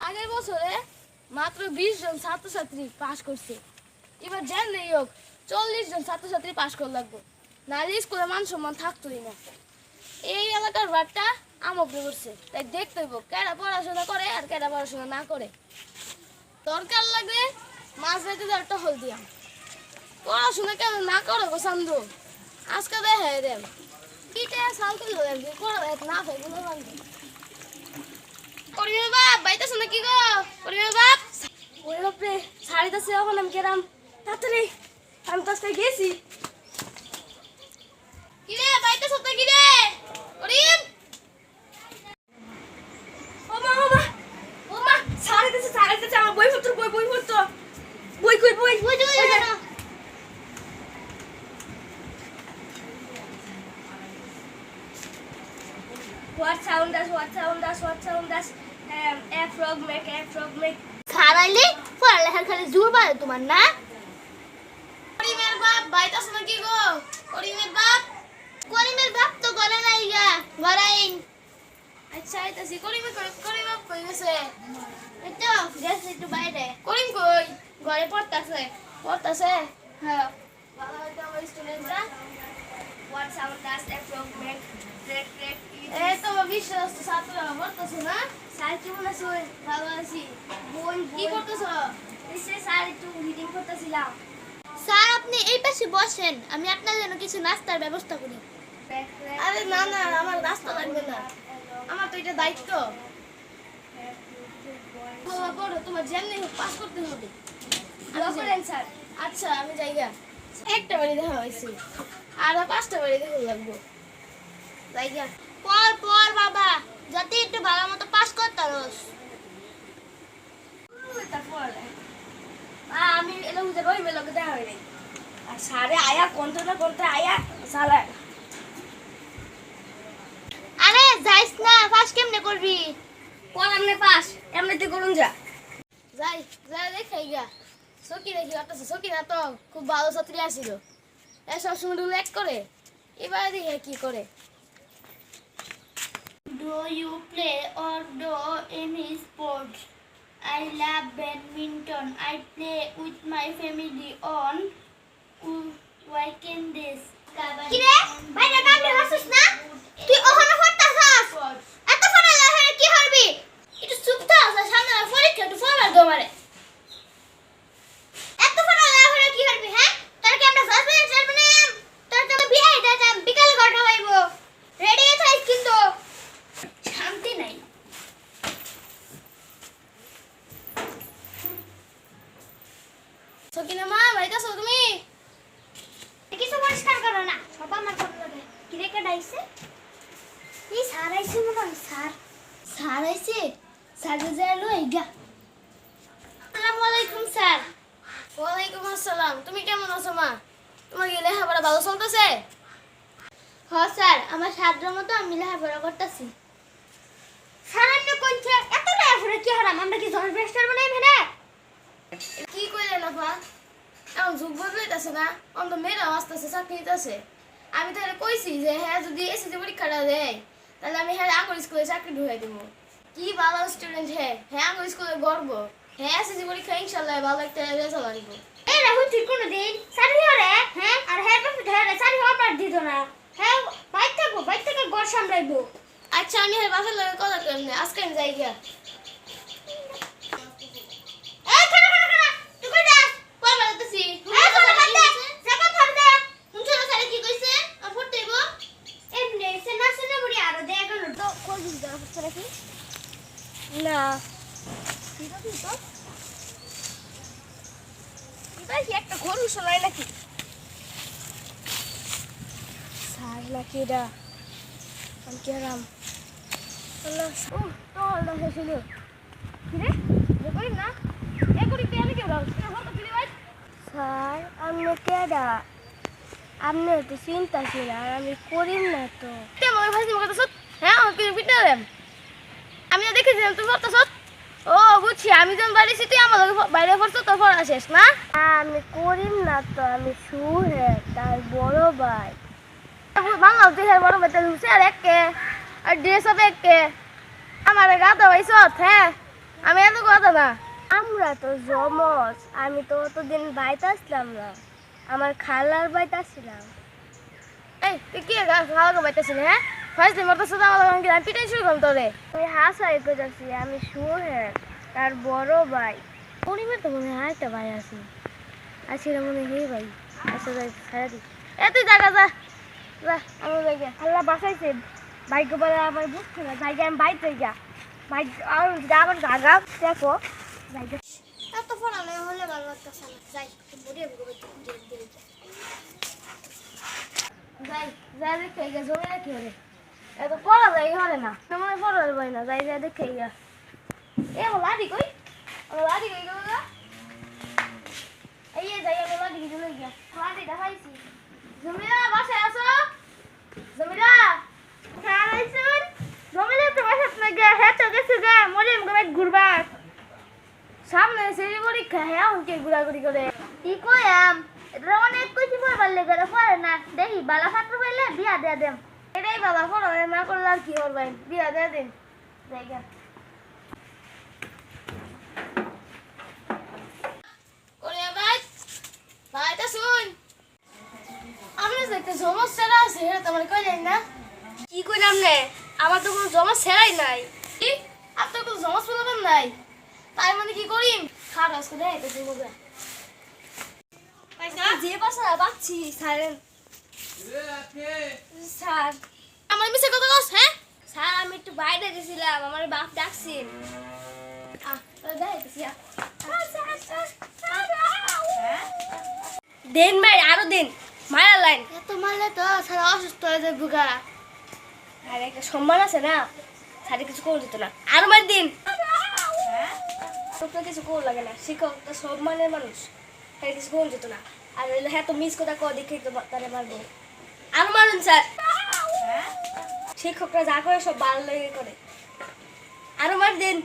আগের বছরে মাত্র বিশ জন ছাত্রছাত্রী পাশ করছে। এবার জানলেই হোক, চল্লিশ জন ছাত্রছাত্রী পাশ করে লাগবো। নাহলে স্কুলে মান সম্মান থাকতোই না। এই এলাকার ভাতটা আমক করছে তাই দেখতে হইব, কেডা পড়াশোনা করে আর কেডা পড়াশোনা না করে। দরকার লাগলে মাছ রাইতে একটা হল দিয়াম পড়াশোনা কেন না করে গো সান্দু। আজকে দেখে দেন। কিটা সাল তুলো দেখবি পড়া দেখ না হয় বাপ বাইতেছ না কি গো? পরিমের বাপ। ওরে বাপরে শাড়িতেছে এখন আমি কেরাম তাড়াতাড়ি আমি তো আজকে গেছি। কিরে বাইতেছ তো কিরে? পরিম ও মা ও মা ও মা শাড়িতেছে আমার বই পত্র বই বই? পত্র বই কই বই বই বই What sound does what sound does what sound does um, a frog make a frog make. খারাইলে পড়ালেখার খালি জোর বাড়ে তোমার না? করিমের বাপ বাইতাছ নাকি গো? করিমের বাপ? করিমের বাপ তো করে নাই গা গড়াইন আচ্ছা আইতাছি। করিমে করিম বাপ কই গেছে? তো গেছে একটু বাইরে। করিম কই? ঘরে পড়তাছে পড়তাছে? হ্যাঁ। ভালো হইতো আমার স্টুডেন্টরা What sound does a frog make? Crack, এই তো বিশ্বাস ছাত্র পড়তাছে না স্যার কেমন আছো ভালো আছি বোন কি করতেছো এসে স্যার একটু মিটিং করতেছিলাম স্যার আপনি এই পাশে বসেন। আমি আপনার জন্য কিছু নাস্তার ব্যবস্থা করি। আরে না না আমার রাস্তা লাগবে না। আমার তো এটা দায়িত্ব। পড়ো তোমার যেমনি পাস করতে হবে। স্যার। আচ্ছা আমি জায়গা একটা বাড়ি দেখা হয়েছে। আর পাঁচটা বাড়ি দেখা লাগবো। জায়গা পর পর বাবা যাতে একটু ভালো মতো পাস করতে তারপর আমি এলো বুঝে রই মেলোকে দেখা হয়নি। আর সারে আয়া কোনটা না কোনটা আয়া সালা। আরে যাইস না পাস কেমনে করবি? পর এমনি পাস এমনিতে করুন যা। যাই যাই দেখাই গা সকি দেখি অর্থাৎ সকি না তো খুব ভালো ছাত্রী আসিল। এ সবসময় এক করে এবারে দেখে কি করে। Do you play or do any sports? I love badminton. I play with my family on weekends. Kira, by the time you are এই আইছে মনে হয় স্যার স্যার আইছে? স্যার যে এলো এইগা আসসালামু আলাইকুম স্যার। ওয়ালাইকুম আসসালাম। তুমি কেমন আছো মা? তোমার কি লেখাপড়া ভালো চলতেছে? হ স্যার। আমার সাধ্য মতো আমি লেখাপড়া করতেছি। স্যার আপনি কোনছে এত লেখাপড়া কি হারাম? আমরা কি জল বেস্টার বানাই ভেনে কি কইলে না পা এখন যুগ বদলাইতেছে না? অন্ত মেয়েরাও আসতেছে চাকরি নিতেছে আমি তাহলে কইছি যে হ্যাঁ যদি এসএসসি পরীক্ষাটা দেয় তাহলে আমি হ্যাঁ আঙ্গুর স্কুলে চাকরি ঢুকাই দেবো। কি ভালো স্টুডেন্ট হ্যাঁ হ্যাঁ আঙ্গুর স্কুলে গর্ব। হ্যাঁ এসএসসি পরীক্ষা ইনশাল্লাহ ভালো একটা রেজাল্ট আনব এই রাহুল তুই কোনো দিন সারি হরে? হ্যাঁ আর হ্যাঁ বাপু ধরে সারি হবার দিত না। হ্যাঁ বাইর থাকব বাইর থেকে ঘর সামলাইবো। আচ্ছা আমি হ্যাঁ বাসার লগে কথা কেমনে আজকে আমি যাই গিয়া এই খানা খানা খানা তুই কই যাস পরে বলতেছি এই খানা বাদ দে জায়গা ধর দে শুনছ না স্যার কি কইছে আর পড়তে হইব এমনি এসে না শুনে বুড়ি আরও দে এখন তো কই দিস দরা হচ্ছে নাকি না ঠিক আছে তো এটা কি নাকি। আমি তো আমি স্যার আমি কেডা? আপনি তো চিন্তা ছিল, আর আমি করিম না তো। তে তো হ্যাঁ আমি না দেখেছিলাম তুই পড়তে সত? ও বুঝছি আমি যখন বাড়িছি তুই আমার বাইরে পড়ছো তোর পড়া শেষ না? আমি করিম না তো আমি সুহে তার বড় ভাই। বাংলা দেখে বড় বেতে ঢুকছে আর একে আর ড্রেস আপ একে। আমার গাতে হয়েছ হ্যাঁ? আমি এত কথা না। আমরা তো জমজ আমি তো অতদিন বাইতে আসলাম না। আমার খালার বাইতে আসছিলাম এই তুই কি খাওয়া বাইতেছিলি হ্যাঁ? ফার্স্ট দিন মতো সাথে আমার আমি পিটাই শুরু করলাম তোরে। আমি হাসাই করতেছি আমি সোহেল তার বড় ভাই। পরিবার তো মনে হয় একটা ভাই আছে। আসলে মনে হয় ভাই। আচ্ছা যাই ছাড়া দিই এ তুই জায়গা যা। যা আমি জায়গা আল্লাহ বাঁচাইছে। ভাগ্য বলে আমার বুঝছে না জায়গা আমি বাইতে যা। ভাগ্য আর যা আমার গাগা দেখো জায়গা। এত পড়ালে হলে ভালো লাগতেছে না। যাই বুড়িয়ে যাই যাই দেখে জমি রাখি ওরে। এত পড়া যায় হলে না। মনে পড়ার বই না, যাই যাই দেখে গিয়া এ আমার লাঠি কই? আমার লাঠি কই গেল এই যাই, আমার লাঠি চলে গিয়া। লাঠিটা পাইছি জমিরা বাসায় আছো? জমিরা স্যার আইসুন জমিলে তো বাসাত না গে হ্যাঁ তো গেছে গে মরিম গবে ঘুরবার। সামনে সেরি পরীক্ষা হ্যাঁ কে ঘুরাঘুরি করে। কি কইয়াম এটা অনেক কিছু পড়বার লেগে পড়ে না। দেখি বালা ছাত্র পাইলে বিয়া দেয়া দেম। এটাই বাবা পড়ো না করলে আর কি করবেন বিয়া দিয়ে দিন। জায়গা জমা কি কইলাম নে আমার তো কোনো সেরাই নাই। কি? আর কোনো জমা পেলাম নাই? তাই মানে কি করি খারাপ করে এটা দিব যে পাশে স্যার আমার মিছে কথা কস হ্যাঁ? স্যার আমি একটু বাইরে গেছিলাম আমার বাপ আ। দেন ভাই আরও দিন। মারা লাইন। এত মারলে তো সারা অসুস্থ হয়ে যাবে বুকা। আর একটা সম্মান আছে না? স্যার কিছু করে দিত না। আরও মার দিন। তোকে কিছু কোর লাগে না। শিক্ষক তো সম্মানের মানুষ। তাই কিছু কোর দিত না। আর হ্যাঁ তো মিস কথা কো দেখে তো তারে মারবো। আরও মারুন স্যার। শিক্ষকরা যা করে সব ভালো লেগে করে। আরও মার দিন।